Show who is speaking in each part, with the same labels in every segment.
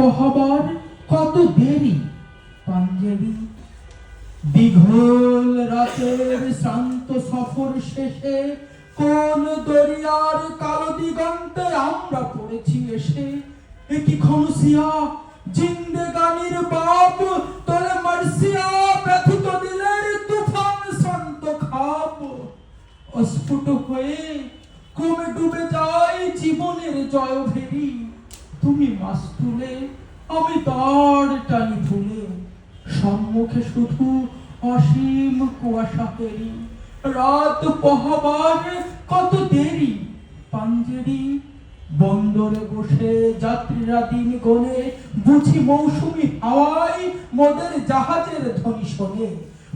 Speaker 1: পহাবার কত দেরি? পাঞ্জেরি দীঘল রাতের শান্ত সফর শেষে কোন দরিয়ার কালো দিগন্তে আমরা পড়েছি এসে? একই খনসিয়া, জিন্দেগানির বাপ তোলে মার্সিয়া ব্যথিত দিলের তুফান শান্ত খাপ? অস্ফুট হয়ে কমে ডুবে যায় জীবনের জয় ভেরি তুমি মাস তুলে, আমি তার টানি ভুলে সম্মুখে শুধু অসীম কুয়াশা ফেরি রাত পহাবার কত দেরি? পাঞ্জেরি বন্দরে বসে যাত্রীরা দিন গনে বুঝি মৌসুমি হাওয়ায় মোদের জাহাজের ধ্বনি শোনে।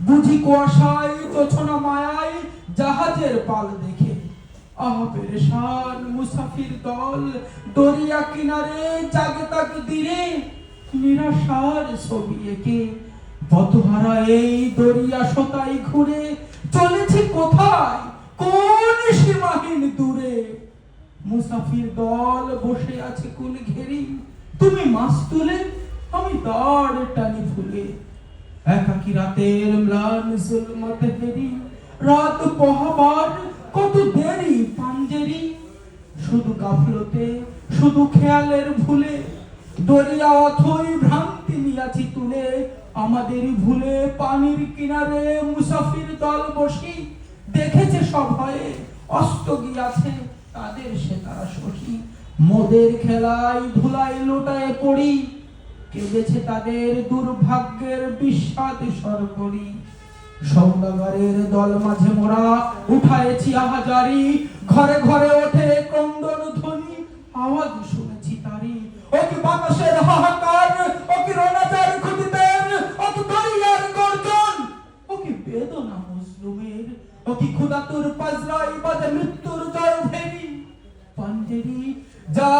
Speaker 1: বুঝি কুয়াশায় তোছনা মায়ায় জাহাজের পাল দেখে। মুসাফির দল দরিয়া কিনারে জাগে তাক নিরাশার ছবি এঁকে। পথহারা এই দরিয়া সতাই ঘুরে কোথায়? কোন সীমাহীন দূরে? মুসাফির দল বসে আছে কুল ঘেরি? তুমি মাছ তুলে, আমি দাঁড় টানি ফুলে। একাকি রাতের ম্লান হেরি, রাত পহাবার শুধু গাফলতে, শুধু খেয়ালের ভুলে, দরিয়া অথই ভ্রান্তি নিয়াছি তুলে, আমাদের ভুলে পানির কিনারে মুসাফির দল বসি, দেখেছে সব হয়ে অস্ত গিয়াছে তাদের সে তারা শশী মোদের খেলায় ধুলাই লোটায় পড়ি, কেঁদেছে তাদের দুর্ভাগ্যের বিস্বাদ সরকরি সৌদাগরের দল মাঝে মোরা উঠায়েছি আহাজারি, ঘরে ঘরে তারি ও কি বাতাসের হাহাকার ও খুদিদের ও কি দরিয়ার গর্জন ও বেদনা মজলুমের ও কি পাজরাই বাজে মৃত্যুর জয় ভেরি পাঞ্জেরি, যা